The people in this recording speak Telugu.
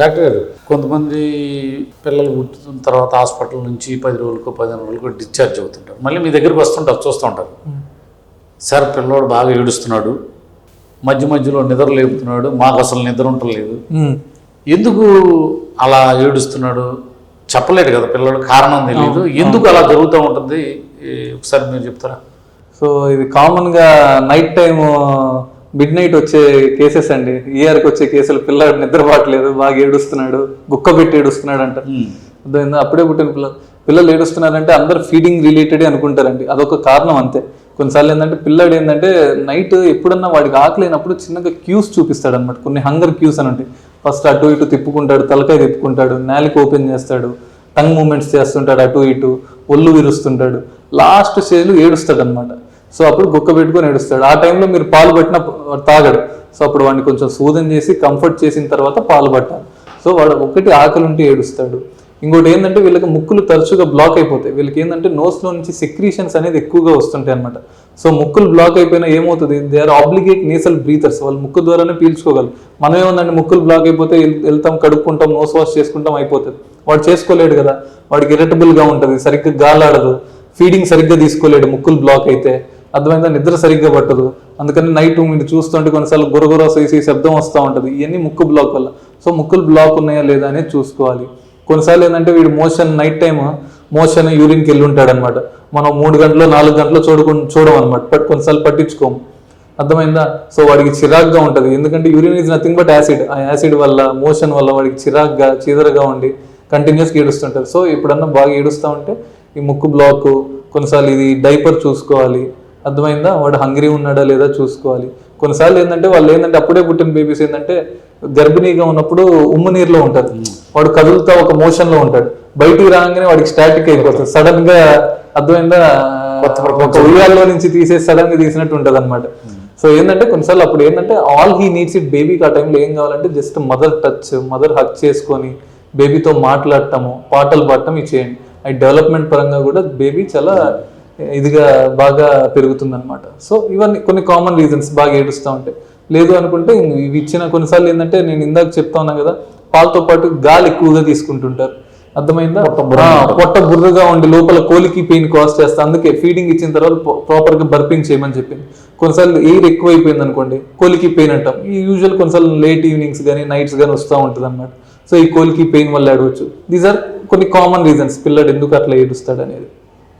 డాక్టర్ గారు. కొంతమంది పిల్లలు పుట్టిన తర్వాత హాస్పిటల్ నుంచి పది రోజులకు పదిహేను రోజులకు డిశ్చార్జ్ అవుతుంటారు. మళ్ళీ మీ దగ్గరికి వస్తుంటారు చూస్తూ ఉంటారు. సార్ పిల్లోడు బాగా ఏడుస్తున్నాడు. మధ్య మధ్యలో నిద్ర లేపుతున్నాడు. మాకు అసలు నిద్ర ఉండలేదు ఎందుకు అలా ఏడుస్తున్నాడు? చెప్పలేడు కదా పిల్లడు కారణం తెలియదు ఎందుకు అలా జరుగుతూ ఉంటుంది? ఈ ఒకసారి మీరు చెప్తారా? సో ఇది కామన్గా నైట్ టైం మిడ్ నైట్ వచ్చే కేసెస్ అండి. ఇయర్కి వచ్చే కేసులు పిల్లాడు నిద్రపోవట్లేదు బాగా ఏడుస్తున్నాడు గుక్క పెట్టి ఏడుస్తున్నాడు అంటారు అర్థమైందా? అప్పుడే పుట్టిన పిల్లలు పిల్లలు ఏడుస్తున్నారంటే అందరు ఫీడింగ్ రిలేటెడ్ అనుకుంటారండి. అదొక కారణం అంతే. కొన్నిసార్లు ఏంటంటే పిల్లాడు ఏంటంటే నైట్ ఎప్పుడన్నా వాడికి ఆకలేనప్పుడు చిన్నగా క్యూస్ చూపిస్తాడు అనమాట కొన్ని హంగర్ క్యూస్ అని ఉంటాయి. ఫస్ట్ అటు ఇటు తిప్పుకుంటాడు తలకాయ తిప్పుకుంటాడు నాలిక ఓపెన్ చేస్తాడు టంగ్ మూమెంట్స్ చేస్తుంటాడు అటు ఇటు ఒళ్ళు విరుస్తుంటాడు. లాస్ట్ స్టేజ్లో ఏడుస్తాడు అనమాట సో అప్పుడు గుక్క పెట్టుకొని ఏడుస్తాడు. ఆ టైంలో మీరు పాలు పట్టిన తాగడు. సో అప్పుడు వాడిని కొంచెం సూదన చేసి కంఫర్ట్ చేసిన తర్వాత పాలు పట్టాలి. సో వాడు ఒకటి ఆకలి ఉంటే ఏడుస్తాడు. ఇంకోటి ఏంటంటే వీళ్ళకి ముక్కులు తరచుగా బ్లాక్ అయిపోతాయి. వీళ్ళకి ఏంటంటే నోస్లో నుంచి సెక్రీషన్స్ అనేది ఎక్కువగా వస్తుంటాయి అనమాట సో ముక్కులు బ్లాక్ అయిపోయినా ఏమవుతుంది? They are obligate nasal breathers వాళ్ళు ముక్కు ద్వారానే పీల్చుకోగలరు. మనం ఏముందంటే ముక్కులు బ్లాక్ అయిపోతే వెళ్తాం కడుక్కుంటాం నోస్ వాష్ చేసుకుంటాం అయిపోతుంది. వాడు చేసుకోలేడు కదా. వాడికి ఇరిటబుల్గా ఉంటుంది. సరిగ్గా గాలాడదు. ఫీడింగ్ సరిగ్గా తీసుకోలేడు ముక్కులు బ్లాక్ అయితే. అర్థమైందా? నిద్ర సరిగ్గా పట్టదు. అందుకని నైట్ మీరు చూస్తుంటే కొన్నిసార్లు గురగుర చేసి శబ్దం వస్తూ ఉంటుంది. ఇవన్నీ ముక్కు బ్లాక్ వల్ల. సో ముక్కులు బ్లాక్ ఉన్నాయా లేదా అనేది చూసుకోవాలి. కొన్నిసార్లు ఏంటంటే వీడు మోషన్ నైట్ టైం మోషన్ యూరిన్కి వెళ్ళి ఉంటాడనమాట మనం మూడు గంటలు నాలుగు గంటలు చూడకు చూడం అనమాట బట్ కొన్నిసార్లు పట్టించుకోము అర్థమైందా? సో వాడికి చిరాగ్గా ఉంటుంది. ఎందుకంటే urine is nothing but acid ఆ యాసిడ్ వల్ల మోషన్ వల్ల వాడికి చిరాగ్గా చీదరగా ఉండి కంటిన్యూస్గా ఏడుస్తుంటారు సో ఎప్పుడన్నా బాగా ఏడుస్తూ ఉంటే ఈ ముక్కు బ్లాక్ కొన్నిసార్లు ఇది డైపర్ చూసుకోవాలి. అర్థమైందా? వాడు హంగ్రీ ఉన్నాడా లేదా చూసుకోవాలి. కొన్నిసార్లు ఏంటంటే వాళ్ళు ఏంటంటే అప్పుడే పుట్టిన బేబీస్ ఏంటంటే గర్భిణీగా ఉన్నప్పుడు ఉమ్ము నీరులో ఉంటారు. వాడు కదులుతా ఒక మోషన్లో ఉంటాడు. బయటికి రాగానే వాడికి స్టాటిక్ అయిపోతుంది. సడన్గా అర్థమైందా? ఒక ఉయ్యాల్లో నుంచి తీసేసి సడన్గా తీసినట్టు ఉంటది అనమాట సో ఏంటంటే కొన్నిసార్లు అప్పుడు ఏంటంటే ఆల్ హీ నీడ్స్ ఇట్ బేబీకి ఆ టైంలో ఏం కావాలంటే just mother touch mother hug చేసుకొని బేబీతో మాట్లాడటము పాటలు పాడటం ఇవి చేయండి అది డెవలప్మెంట్ పరంగా కూడా బేబీ చాలా ఇదిగా బాగా పెరుగుతుంది అనమాట సో ఇవన్నీ కొన్ని కామన్ రీజన్స్ బాగా ఏడుస్తూ ఉంటాయి లేదు అనుకుంటే ఇవి ఇచ్చిన కొన్నిసార్లు ఏంటంటే నేను ఇందాక చెప్తా ఉన్నా కదా పాలతో పాటు గాలి ఎక్కువగా తీసుకుంటుంటారు. అర్థమైందా? పొట్ట బుర్రగా ఉండి లోపల కోలికి పెయిన్ కాజ్ చేస్తా. అందుకే ఫీడింగ్ ఇచ్చిన తర్వాత ప్రాపర్గా బర్పింగ్ చేయమని చెప్పింది. కొన్నిసార్లు ఎయిర్ ఎక్కువ అయిపోయింది అనుకోండి కోలికి పెయిన్ అంటాం. ఈ యూజువల్ కొన్నిసార్లు లేట్ ఈవినింగ్స్ కానీ నైట్స్ కానీ వస్తూ ఉంటుంది అనమాట సో ఈ కోలికి పెయిన్ వల్ల అడవచ్చు దీస్ ఆర్ కొన్ని కామన్ రీజన్స్ పిల్లడు ఎందుకు అట్లా ఏడుస్తాడు అనేది